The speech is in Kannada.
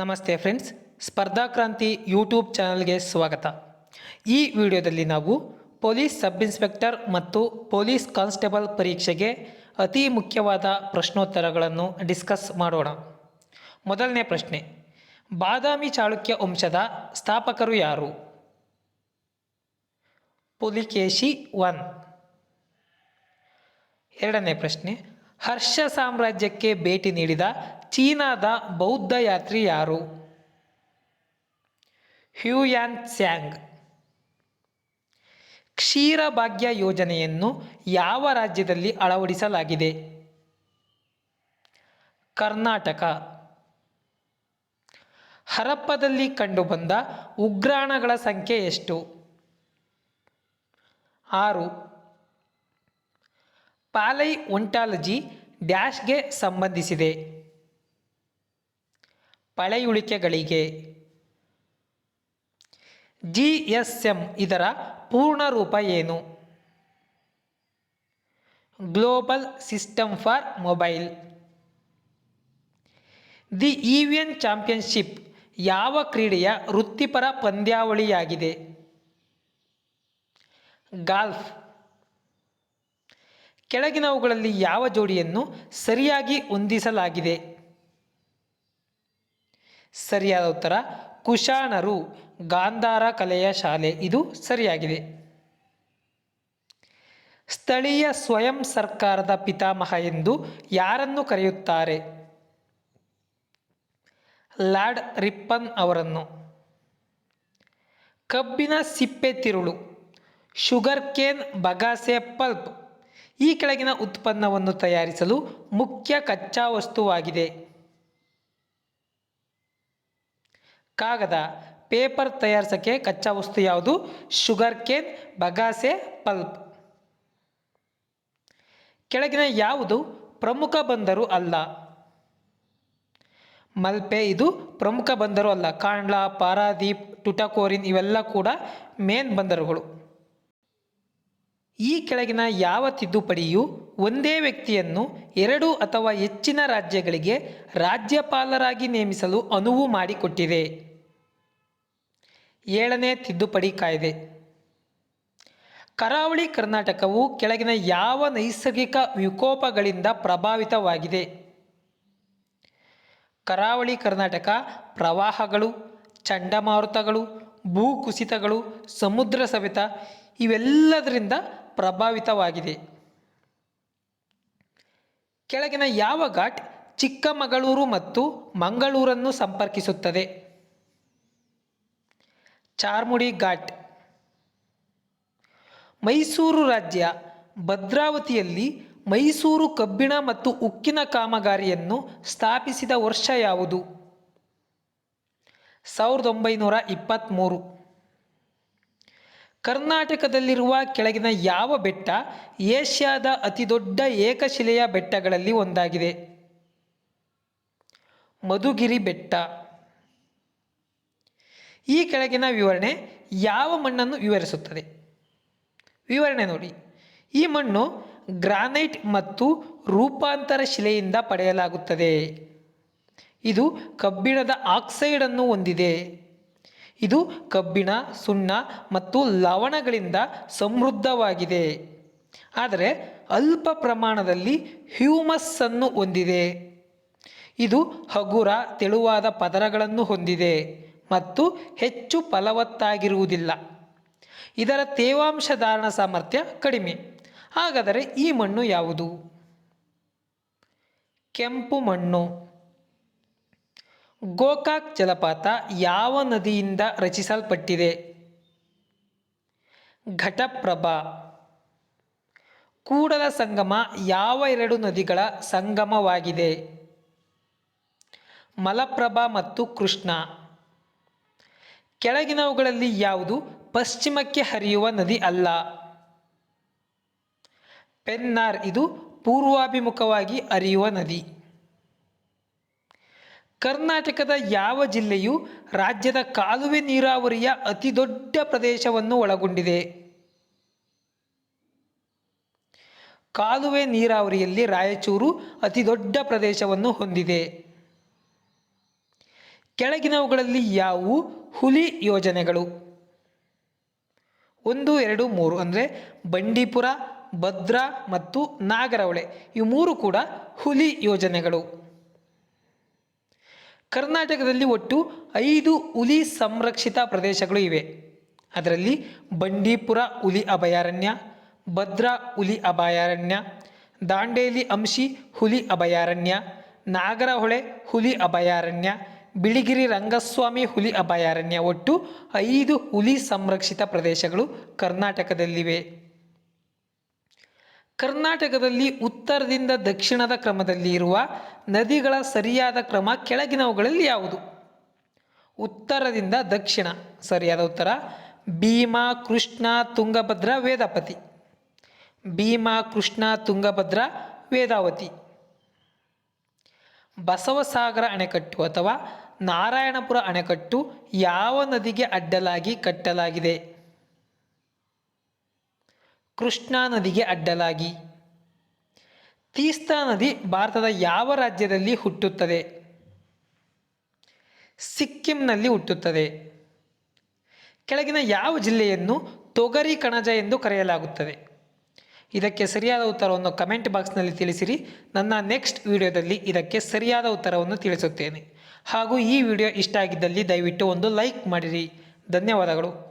ನಮಸ್ತೆ ಫ್ರೆಂಡ್ಸ್ ಸ್ಪರ್ಧಾಕ್ರಾಂತಿ ಯೂಟ್ಯೂಬ್ ಚಾನಲ್ಗೆ ಸ್ವಾಗತ. ಈ ವಿಡಿಯೋದಲ್ಲಿ ನಾವು ಪೊಲೀಸ್ ಸಬ್ ಇನ್ಸ್ಪೆಕ್ಟರ್ ಮತ್ತು ಪೊಲೀಸ್ ಕಾನ್ಸ್ಟೇಬಲ್ ಪರೀಕ್ಷೆಗೆ ಅತಿ ಮುಖ್ಯವಾದ ಪ್ರಶ್ನೋತ್ತರಗಳನ್ನು ಡಿಸ್ಕಸ್ ಮಾಡೋಣ. ಮೊದಲನೇ ಪ್ರಶ್ನೆ, ಬಾದಾಮಿ ಚಾಳುಕ್ಯ ವಂಶದ ಸ್ಥಾಪಕರು ಯಾರು? ಪುಲಿಕೇಶಿ ಒನ್. ಎರಡನೇ ಪ್ರಶ್ನೆ ಹರ್ಷ ಸಾಮ್ರಾಜ್ಯಕ್ಕೆ ಭೇಟಿ ನೀಡಿದ ಚೀನಾದ ಬೌದ್ಧ ಯಾತ್ರಿ ಯಾರು? ಹ್ಯೂಯಾನ್ ಸ್ಯಾಂಗ್ ಕ್ಷೀರಭಾಗ್ಯ ಯೋಜನೆಯನ್ನು ಯಾವ ರಾಜ್ಯದಲ್ಲಿ ಅಳವಡಿಸಲಾಗಿದೆ? ಕರ್ನಾಟಕ. ಹರಪ್ಪದಲ್ಲಿ ಕಂಡುಬಂದ ಉಗ್ರಾಣಗಳ ಸಂಖ್ಯೆ ಎಷ್ಟು? ಆರು. ಪಾಲೈ ಒಂಟಾಲಜಿ ಡ್ಯಾಶ್ಗೆ ಸಂಬಂಧಿಸಿದೆ. ಪಳೆಯುಳಿಕೆಗಳಿಗೆ ಜಿ ಎಸ್ ಎಂ ಇದರ ಪೂರ್ಣ ರೂಪ ಏನು? Global system for mobile. The Evian championship ಯಾವ ಕ್ರೀಡೆಯ ವೃತ್ತಿಪರ ಪಂದ್ಯಾವಳಿಯಾಗಿದೆ? ಗಾಲ್ಫ್. ಕೆಳಗಿನವುಗಳಲ್ಲಿ ಯಾವ ಜೋಡಿಯನ್ನು ಸರಿಯಾಗಿ ಹೊಂದಿಸಲಾಗಿದೆ? ಸರಿಯಾದ ಉತ್ತರ, ಕುಶಾಣರು. ಗಾಂಧಾರ ಕಲೆಯ ಶಾಲೆ, ಇದು ಸರಿಯಾಗಿದೆ. ಸ್ಥಳೀಯ ಸ್ವಯಂ ಸರ್ಕಾರದ ಪಿತಾಮಹ ಎಂದು ಯಾರನ್ನು ಕರೆಯುತ್ತಾರೆ? ಲಾರ್ಡ್ ರಿಪ್ಪನ್ ಅವರನ್ನು. ಕಬ್ಬಿನ ಸಿಪ್ಪೆ ತಿರುಳು, ಶುಗರ್ ಕೇನ್, ಬಗಾಸೆ ಪಲ್ಪ್. ಈ ಕೆಳಗಿನ ಉತ್ಪನ್ನವನ್ನು ತಯಾರಿಸಲು ಮುಖ್ಯ ಕಚ್ಚಾ ವಸ್ತುವಾಗಿದೆ ಕಾಗದ, ಪೇಪರ್ ತಯಾರಿಸೋಕ್ಕೆ ಕಚ್ಚಾ ವಸ್ತು ಯಾವುದು? Sugar cane, bagasse, pulp. ಕೆಳಗಿನ ಯಾವುದು? ಪ್ರಮುಖ ಬಂದರು ಅಲ್ಲ. ಮಲ್ಪೆ ಇದು ಪ್ರಮುಖ ಬಂದರು ಅಲ್ಲ. ಕಾಂಡ್ಲಾ, ಪಾರಾದೀಪ್, ಟುಟಕೋರಿನ್ ಇವೆಲ್ಲ ಕೂಡ ಮೇನ್ ಬಂದರುಗಳು. ಈ ಕೆಳಗಿನ ಯಾವ ತಿದ್ದುಪಡಿಯು ಒಂದೇ ವ್ಯಕ್ತಿಯನ್ನು ಎರಡು ಅಥವಾ ಹೆಚ್ಚಿನ ರಾಜ್ಯಗಳಿಗೆ ರಾಜ್ಯಪಾಲರಾಗಿ ನೇಮಿಸಲು ಅನುವು ಮಾಡಿಕೊಟ್ಟಿದೆ. ಏಳನೇ ತಿದ್ದುಪಡಿ ಕಾಯ್ದೆ. ಕರಾವಳಿ ಕರ್ನಾಟಕವು ಕೆಳಗಿನ ಯಾವ ನೈಸರ್ಗಿಕ ವಿಕೋಪಗಳಿಂದ ಪ್ರಭಾವಿತವಾಗಿದೆ? ಕರಾವಳಿ ಕರ್ನಾಟಕ ಪ್ರವಾಹಗಳು, ಚಂಡಮಾರುತಗಳು, ಭೂಕುಸಿತಗಳು, ಸಮುದ್ರ ಸವೆತ ಇವೆಲ್ಲದರಿಂದ ಪ್ರಭಾವಿತವಾಗಿದೆ. ಕೆಳಗಿನ ಯಾವ ಘಾಟ್ ಚಿಕ್ಕಮಗಳೂರು ಮತ್ತು ಮಂಗಳೂರನ್ನು ಸಂಪರ್ಕಿಸುತ್ತದೆ? ಚಾರ್ಮುಡಿ ಘಾಟ್. ಮೈಸೂರು ರಾಜ್ಯ ಭದ್ರಾವತಿಯಲ್ಲಿ ಮೈಸೂರು ಕಬ್ಬಿಣ ಮತ್ತು ಉಕ್ಕಿನ ಕಾಮಗಾರಿಯನ್ನು ಸ್ಥಾಪಿಸಿದ ವರ್ಷ ಯಾವುದು? ಸಾವಿರದ ಒಂಬೈನೂರ ಇಪ್ಪತ್ತ್ಮೂರು ಕರ್ನಾಟಕದಲ್ಲಿರುವ ಕೆಳಗಿನ ಯಾವ ಬೆಟ್ಟ ಏಷ್ಯಾದ ಅತಿದೊಡ್ಡ ಏಕಶಿಲೆಯ ಬೆಟ್ಟಗಳಲ್ಲಿ ಒಂದಾಗಿದೆ. ಮಧುಗಿರಿ ಬೆಟ್ಟ. ಈ ಕೆಳಗಿನ ವಿವರಣೆ ಯಾವ ಮಣ್ಣನ್ನು ವಿವರಿಸುತ್ತದೆ? ವಿವರಣೆ ನೋಡಿ. ಈ ಮಣ್ಣು ಗ್ರಾನೈಟ್ ಮತ್ತು ರೂಪಾಂತರ ಶಿಲೆಯಿಂದ ಪಡೆಯಲಾಗುತ್ತದೆ. ಇದು ಕಬ್ಬಿಣದ ಆಕ್ಸೈಡನ್ನು ಹೊಂದಿದೆ. ಇದು ಕಬ್ಬಿಣ, ಸುಣ್ಣ ಮತ್ತು ಲವಣಗಳಿಂದ ಸಮೃದ್ಧವಾಗಿದೆ. ಆದರೆ ಅಲ್ಪ ಪ್ರಮಾಣದಲ್ಲಿ ಹ್ಯೂಮಸ್ಸನ್ನು ಹೊಂದಿದೆ. ಇದು ಹಗುರ, ತೆಳುವಾದ ಪದರಗಳನ್ನು ಹೊಂದಿದೆ ಮತ್ತು ಹೆಚ್ಚು ಫಲವತ್ತಾಗಿರುವುದಿಲ್ಲ. ಇದರ ತೇವಾಂಶ ಧಾರಣ ಸಾಮರ್ಥ್ಯ ಕಡಿಮೆ. ಹಾಗಾದರೆ ಈ ಮಣ್ಣು ಯಾವುದು? ಕೆಂಪು ಮಣ್ಣು. ಗೋಕಾಕ್ ಜಲಪಾತ ಯಾವ ನದಿಯಿಂದ ರಚಿಸಲ್ಪಟ್ಟಿದೆ? ಘಟಪ್ರಭಾ. ಕೂಡಲ ಸಂಗಮ ಯಾವ ಎರಡು ನದಿಗಳ ಸಂಗಮವಾಗಿದೆ? ಮಲಪ್ರಭಾ ಮತ್ತು ಕೃಷ್ಣ. ಕೆಳಗಿನವುಗಳಲ್ಲಿ ಯಾವುದು ಪಶ್ಚಿಮಕ್ಕೆ ಹರಿಯುವ ನದಿ ಅಲ್ಲ? ಪೆನ್ನಾರ್ ಇದು ಪೂರ್ವಾಭಿಮುಖವಾಗಿ ಹರಿಯುವ ನದಿ. ಕರ್ನಾಟಕದ ಯಾವ ಜಿಲ್ಲೆಯು ರಾಜ್ಯದ ಕಾಲುವೆ ನೀರಾವರಿಯ ಅತಿದೊಡ್ಡ ಪ್ರದೇಶವನ್ನು ಒಳಗೊಂಡಿದೆ? ಕಾಲುವೆ ನೀರಾವರಿಯಲ್ಲಿ ರಾಯಚೂರು ಅತಿದೊಡ್ಡ ಪ್ರದೇಶವನ್ನು ಹೊಂದಿದೆ. ಕೆಳಗಿನವುಗಳಲ್ಲಿ ಯಾವುವು? ಹುಲಿ ಯೋಜನೆಗಳು. ಒಂದು, ಎರಡು, ಮೂರು ಅಂದರೆ ಬಂಡೀಪುರ, ಭದ್ರಾ ಮತ್ತು ನಾಗರಹೊಳೆ ಇವು ಮೂರು ಕೂಡ ಹುಲಿ ಯೋಜನೆಗಳು. ಕರ್ನಾಟಕದಲ್ಲಿ ಒಟ್ಟು ಐದು ಹುಲಿ ಸಂರಕ್ಷಿತ ಪ್ರದೇಶಗಳು ಇವೆ. ಅದರಲ್ಲಿ ಬಂಡೀಪುರ ಹುಲಿ ಅಭಯಾರಣ್ಯ, ಭದ್ರಾ ಹುಲಿ ಅಭಯಾರಣ್ಯ, ದಾಂಡೇಲಿ ಅಂಶಿ ಹುಲಿ ಅಭಯಾರಣ್ಯ, ನಾಗರಹೊಳೆ ಹುಲಿ ಅಭಯಾರಣ್ಯ, ಬಿಳಿಗಿರಿ ರಂಗಸ್ವಾಮಿ ಹುಲಿ ಅಭಯಾರಣ್ಯ ಒಟ್ಟು ಐದು ಹುಲಿ ಸಂರಕ್ಷಿತ ಪ್ರದೇಶಗಳು ಕರ್ನಾಟಕದಲ್ಲಿವೆ. ಕರ್ನಾಟಕದಲ್ಲಿ ಉತ್ತರದಿಂದ ದಕ್ಷಿಣದ ಕ್ರಮದಲ್ಲಿ ಇರುವ ನದಿಗಳ ಸರಿಯಾದ ಕ್ರಮ ಕೆಳಗಿನವುಗಳಲ್ಲಿ ಯಾವುದು? ಉತ್ತರದಿಂದ ದಕ್ಷಿಣ, ಸರಿಯಾದ ಉತ್ತರ, ಭೀಮಾ, ಕೃಷ್ಣ, ತುಂಗಭದ್ರ, ವೇದಾಪತಿ. ಭೀಮಾ, ಕೃಷ್ಣ, ತುಂಗಭದ್ರ, ವೇದಾವತಿ. ಬಸವಸಾಗರ ಅಣೆಕಟ್ಟು ಅಥವಾ ನಾರಾಯಣಪುರ ಅಣೆಕಟ್ಟು ಯಾವ ನದಿಗೆ ಅಡ್ಡಲಾಗಿ ಕಟ್ಟಲಾಗಿದೆ? ಕೃಷ್ಣಾ ನದಿಗೆ ಅಡ್ಡಲಾಗಿ. ತೀಸ್ತಾ ನದಿ ಭಾರತದ ಯಾವ ರಾಜ್ಯದಲ್ಲಿ ಹುಟ್ಟುತ್ತದೆ? ಸಿಕ್ಕಿಂನಲ್ಲಿ ಹುಟ್ಟುತ್ತದೆ. ಕೆಳಗಿನ ಯಾವ ಜಿಲ್ಲೆಯನ್ನು ತೊಗರಿ ಕಣಜ ಎಂದು ಕರೆಯಲಾಗುತ್ತದೆ? ಇದಕ್ಕೆ ಸರಿಯಾದ ಉತ್ತರವನ್ನು ಕಮೆಂಟ್ ಬಾಕ್ಸ್ನಲ್ಲಿ ತಿಳಿಸಿರಿ. ನನ್ನ ನೆಕ್ಸ್ಟ್ ವಿಡಿಯೋದಲ್ಲಿ ಇದಕ್ಕೆ ಸರಿಯಾದ ಉತ್ತರವನ್ನು ತಿಳಿಸುತ್ತೇನೆ. ಹಾಗೂ ಈ ವಿಡಿಯೋ ಇಷ್ಟ ಆಗಿದ್ದಲ್ಲಿ ದಯವಿಟ್ಟು ಒಂದು ಲೈಕ್ ಮಾಡಿರಿ. ಧನ್ಯವಾದಗಳು.